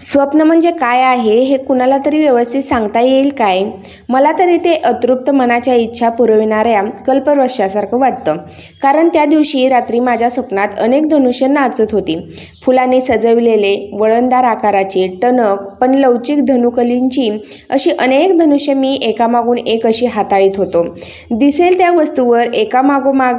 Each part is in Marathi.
स्वप्न म्हणजे काय आहे हे कुणाला तरी व्यवस्थित सांगता येईल काय? मला तरी ते अतृप्त मनाच्या इच्छा पुरविणाऱ्या कल्पवृक्षासारखं वाटतं. कारण त्या दिवशी रात्री माझ्या स्वप्नात अनेक धनुष्य नाचत होती. फुलांनी सजविलेले वळणदार आकाराचे टणक पण लवचिक धनुकलींची अशी अनेक धनुष्य मी एकामागून एक अशी हाताळीत होतो. दिसेल त्या वस्तूवर एकामागोमाग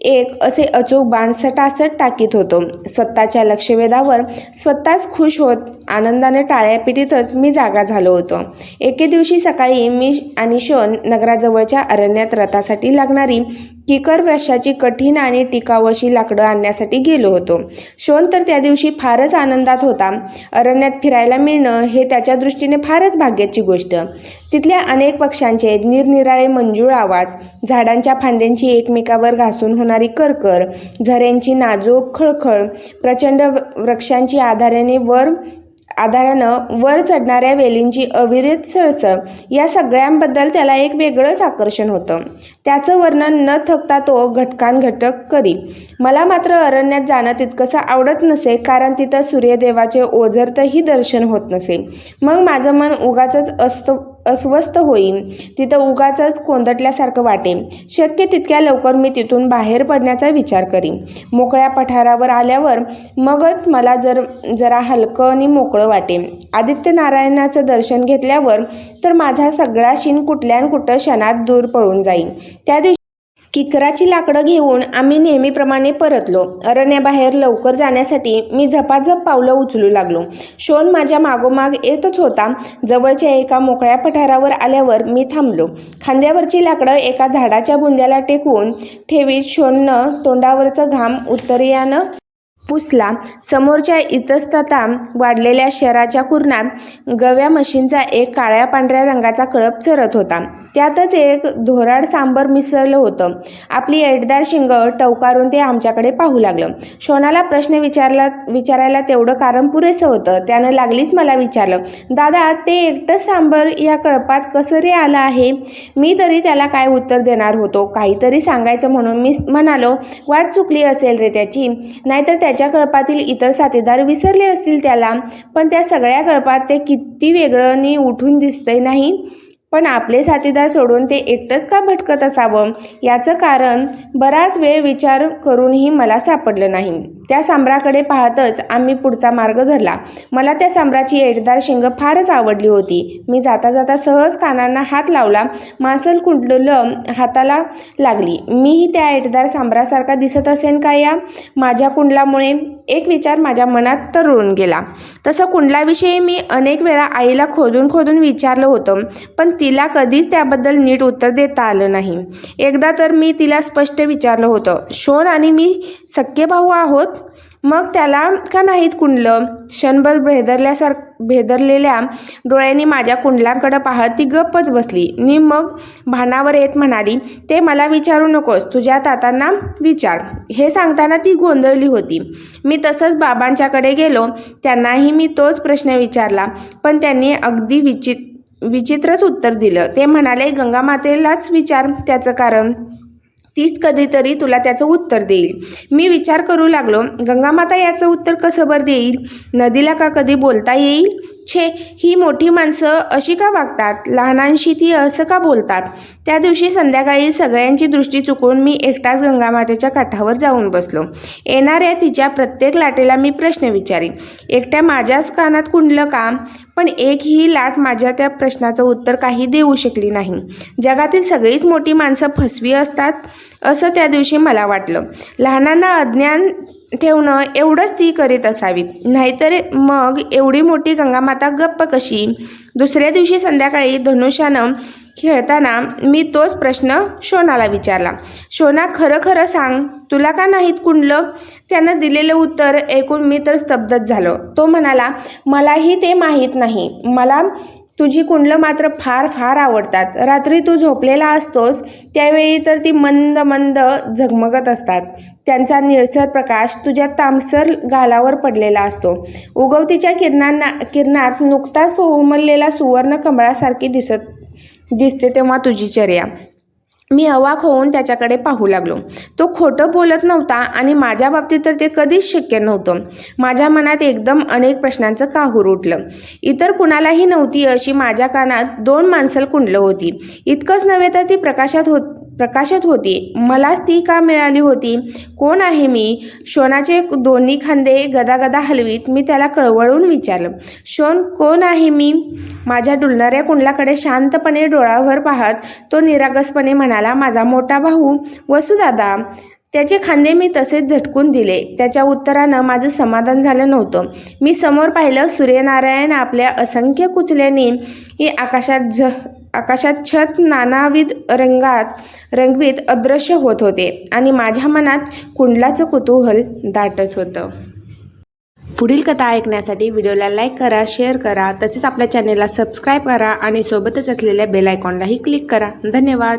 एक असे अचूक बाण सटासट टाकीत होतो. स्वतःच्या लक्षवेधावर स्वतःच खुश होत आनंदाने टाळ्या पिटीतच मी जागा झालो होतो. एके दिवशी सकाळी मी आणि शोन नगराजवळच्या अरण्यात रथासाठी लागणारी किकर वृक्षाची कठीण आणि टिकाऊ अशी लाकडं आणण्यासाठी गेलो होतो. शोन तर त्या दिवशी फारच आनंदात होता. अरण्यात फिरायला मिळणं हे त्याच्या दृष्टीने फारच भाग्याची गोष्ट. तिथल्या अनेक पक्ष्यांचे निरनिराळे मंजूळ आवाज झाडांच्या फांद्यांची एकमेकावर घासून होणार करकर झऱ्यांची नाजूक खळखळ प्रचंड वृक्षांची आधाराने वर आधारानं वर चढणाऱ्या वेलींची अविरत सळसळ या सगळ्यांबद्दल त्याला एक वेगळंच आकर्षण होतं. त्याचं वर्णन न थकता तो घटकानघटक करी. मला मात्र अरण्यात जाणं तितकंसं आवडत नसे कारण तिथं सूर्यदेवाचे ओझरतही दर्शन होत नसे. मग माझं मन उगाच अस्त अस्वस्थ होईन. तिथं उगाचच कोंदटल्यासारखं वाटेन. शक्य तितक्या लवकर मी तिथून बाहेर पडण्याचा विचार करीन. मोकळ्या पठारावर आल्यावर मगच मला जर जरा हलकं आणि मोकळं वाटेन. आदित्य नारायणाचं दर्शन घेतल्यावर तर माझा सगळा शिन कुठल्या न कुठं क्षणात दूर पळून जाईल त्या दिवशी किकराची लाकडं घेऊन आम्ही नेहमीप्रमाणे परतलो. अरण्याबाहेर लवकर जाण्यासाठी मी झपाझप पावलं उचलू लागलो. शोन माझ्या मागोमाग येतच होता. जवळच्या एका मोकळ्या पठारावर आल्यावर मी थांबलो. खांद्यावरची लाकडं एका झाडाच्या बुंद्याला टेकवून ठेवीत शोननं तोंडावरचं घाम उत्तरीयानं पुसला. समोरच्या इतस्तता वाढलेल्या शहराच्या कुरणात गव्या मशीनचा एक काळ्या पांढऱ्या रंगाचा कळप चरत होता. त्यातच एक धोराड सांबर मिसळलं होतं. आपली एडदार शिंग टवकारून ते आमच्याकडे पाहू लागलं. शोनाला प्रश्न विचारला विचारायला तेवढं कारण पुरेसं होतं. त्यानं लागलीच मला विचारलं दादा ते एकटंच सांबर या कळपात कसं रे आलं आहे? मी तरी त्याला काय उत्तर देणार होतो? काहीतरी सांगायचं म्हणून मी म्हणालो वाट चुकली असेल रे त्याची. नाहीतर त्याच्या कळपातील इतर साथीदार विसरले असतील त्याला. पण त्या सगळ्या कळपात ते किती वेगळं उठून दिसतंय नाही? पण आपले साथीदार सोडून ते एकटंच का भटकत असावं? याचं कारण बराच वेळ विचार करूनही मला सापडलं नाही. त्या सांबराकडे पाहतच आम्ही पुढचा मार्ग धरला. मला त्या सांबराची एटदार शिंग फारच आवडली होती. मी जाता जाता सहज कानांना हात लावला. मासल कुंडलं हाताला लागली. मीही त्या एटदार सांबरासारखा दिसत असेन का या? माझ्या कुंडलामुळे एक विचार माझ्या मनात तरुळून गेला. तसं कुंडलाविषयी मी अनेक वेळा आईला खोदून खोदून विचारलं होतं पण तिला कधीच त्याबद्दल नीट उत्तर देता आलं नाही. एकदा तर मी तिला स्पष्ट विचारलं होतं शोन आणि मी सख्खे भाऊ आहोत? मग त्याला का नाहीत कुंडलं? क्षणभर भेदरल्यासार भेदरलेल्या डोळ्यांनी माझ्या कुंडलांकडं पाहत ती गप्पच बसली. नी मग भानावर येत म्हणाली ते मला विचारू नकोस तुझ्या तातांना विचार. हे सांगताना ती गोंधळली होती. मी तसंच बाबांच्याकडे गेलो. त्यांनाही मी तोच प्रश्न विचारला पण त्यांनी अगदी विचित विचित्रच उत्तर दिलं. ते म्हणाले गंगामातेलाच विचार त्याचं कारण. तीच कधीतरी तुला त्याचं उत्तर देईल. मी विचार करू लागलो गंगामाता याचं उत्तर कसं बरं देईल? नदीला का कधी बोलता येईल? छे ही मोठी माणसं अशी का वागतात? लहानांशी ती असं का बोलतात? त्या दिवशी संध्याकाळी सगळ्यांची दृष्टी चुकून मी एकटाच गंगामातेच्या काठावर जाऊन बसलो. येणाऱ्या तिच्या प्रत्येक लाटेला मी प्रश्न विचारीन. एकट्या माझ्याच कानात कुंडलं का? पण एक ही लाट माझ्या त्या प्रश्नाचं उत्तर काही देऊ शकली नाही. जगातील सगळीच मोठी माणसं फसवी असतात असं त्या दिवशी मला वाटलं. लहानांना अज्ञान ठेवणं एवढंच ती करीत असावी. नाहीतर मग एवढी मोठी गंगामाता गप्प कशी? दुसऱ्या दिवशी संध्याकाळी धनुष्यानं खेळताना मी तोच प्रश्न शोनाला विचारला. शोना खरं खरं सांग तुला का नाहीत कुंडलं? त्यानं दिलेलं उत्तर ऐकून मी तर स्तब्धच झालो. तो म्हणाला मलाही ते माहीत नाही. मला तुझी कुंडलं मात्र फार फार आवडतात. रात्री तू झोपलेला असतोस त्यावेळी तर ती मंद मंद झगमगत असतात. त्यांचा निळसर प्रकाश तुझ्या तामसर गालावर पडलेला असतो. उगवतीच्या किरणांना किरणात नुकताच सोमललेला सुवर्ण कमळासारखी दिसत दिसते तेव्हा तुझी चर्या. मी अवाक होऊन त्याच्याकडे पाहू लागलो. तो खोटं बोलत नव्हता आणि माझ्या बाबतीत तर ते कधीच शक्य नव्हतं. माझ्या मनात एकदम अनेक प्रश्नांचं काहूर उठलं. इतर कुणालाही नव्हती अशी माझ्या कानात दोन माणसं कुंडलं होती. इतकंच नव्हे तर ती प्रकाशात होत प्रकाशित होती. मलाच ती का मिळाली होती? कोण आहे मी? शोनाचे दोन्ही खांदे गदागदा हलवीत. मी त्याला कळवळून विचारलं शोन कोण आहे मी? माझ्या डुलणाऱ्या कुंडलाकडे शांतपणे डोळावर पाहत तो निरागसपणे म्हणाला माझा मोठा भाऊ वसुदादा त्याचे खांदे मी तसेच झटकून दिले. त्याच्या उत्तरानं माझं समाधान झालं नव्हतं. मी समोर पाहिलं सूर्यनारायण आपल्या असंख्य कुचल्याने आकाशात झ आकाशात छत नानाविध रंगात रंगवीत अदृश्य होत होते आणि माझ्या मनात कुंडलाचं कुतूहल दाटत होतं. पुढील कथा ऐकण्यासाठी व्हिडिओला लाईक करा शेअर करा तसेच आपल्या चॅनेलला सबस्क्राईब करा आणि सोबतच असलेल्या बेल आयकॉनलाही क्लिक करा. धन्यवाद.